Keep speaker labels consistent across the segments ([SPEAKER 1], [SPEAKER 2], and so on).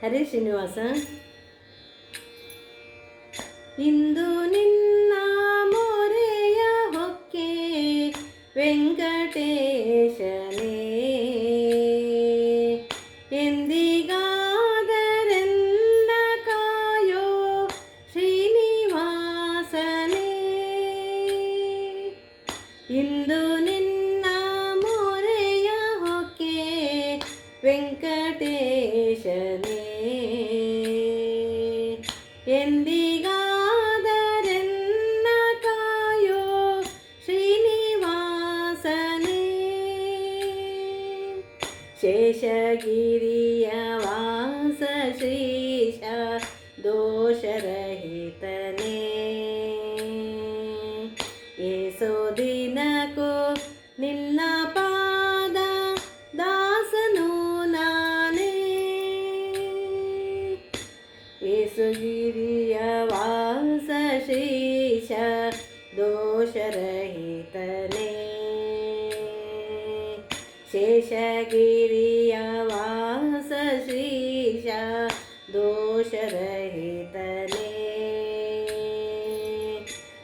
[SPEAKER 1] ಹರೇ ಶ್ರೀನಿವಾಸ ಇಂದು ನಿನ್ನ ಮೊರೆಯ ಹೊಕ್ಕೆ ವೆಂಕಟೇಶನೇ ಎಂದಿಗಾದರೆನ್ನ ಕಾಯೋ ಶ್ರೀನಿವಾಸನೇ ಇಂದು പുരുഷനേ എന്തികാതരെന്ന കായോ ശ്രീനിവാസനേ ശേഷഗിരിയ വാസ ശ്രീശ येसुगिरियवांसशीष दोषरहितने। शेषगिरियवांसशीष दोषरहितने।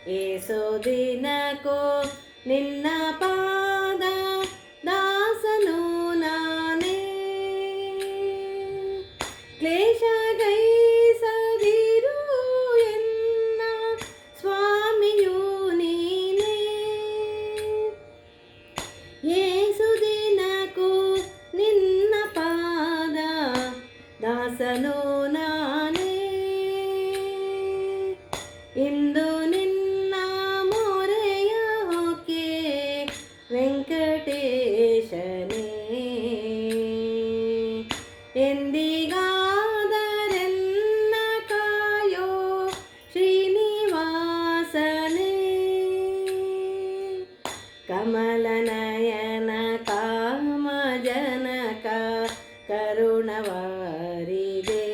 [SPEAKER 1] येसुदिनको निन्नपा হাসানো ಕರುಣವಾರಿದೆ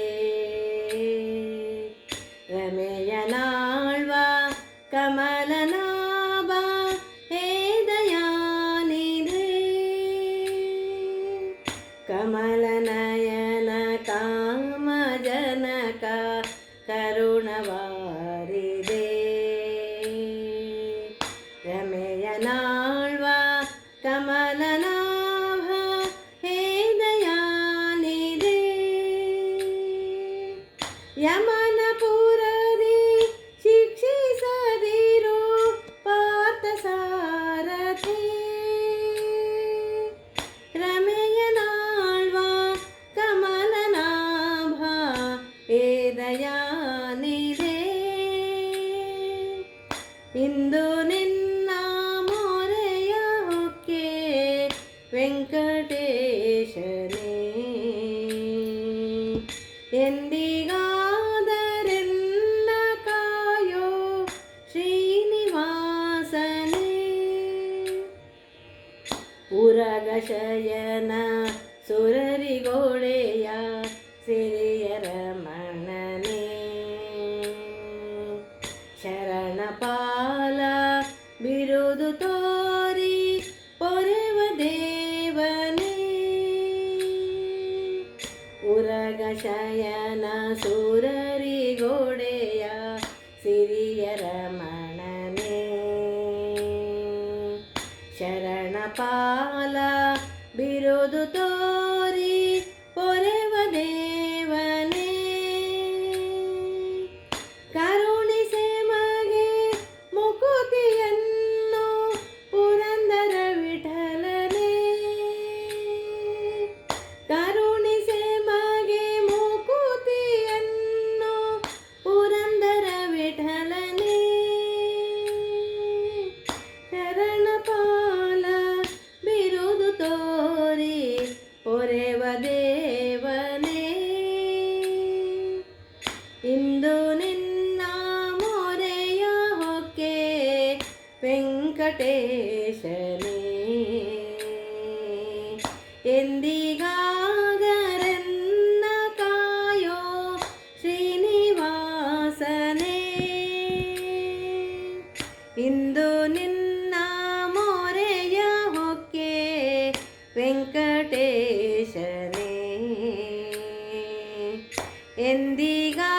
[SPEAKER 1] ರಮೆಯನಾಳ್ವ ಕಮಲನಾಭ ಹೇ ದಯಾನಿಧೆ ಕಮಲನಯನ ಕಾಮ ಜನಕ ಕರುಣವಾರಿದೆ ರಮೆಯನಾಳ್ವ ಕಮಲನಾಭ ಯಮನಪುರದಿ ಶಿಕ್ಷಿಸದಿರು ಪಾರ್ಥ ಸಾರಥಿ ರಮೆಯನಾಳ್ವ ಕಮಲನಾಭ ಹೇ ದಯಾನಿಧೆ ಇಂದು ಬಿರುದು ತೋರಿ ಪೊರೆವ ದೇವನೇ. ಸೂರರಿ ಗೋಡೆಯ ಸಿರಿಯರ ಮಣನೆ. ಶರಣಪಾಲ ವೆಂಕಟೇಶನೇ ಎಂದಿಗಾಗರನ್ನ ಕಾಯೋ ಶ್ರೀನಿವಾಸನೇ. ಇಂದು ನಿನ್ನ ಮೊರೆಯ ಹೊಕ್ಕೆ ವೆಂಕಟೇಶನೇ. ಎಂದಿಗಾ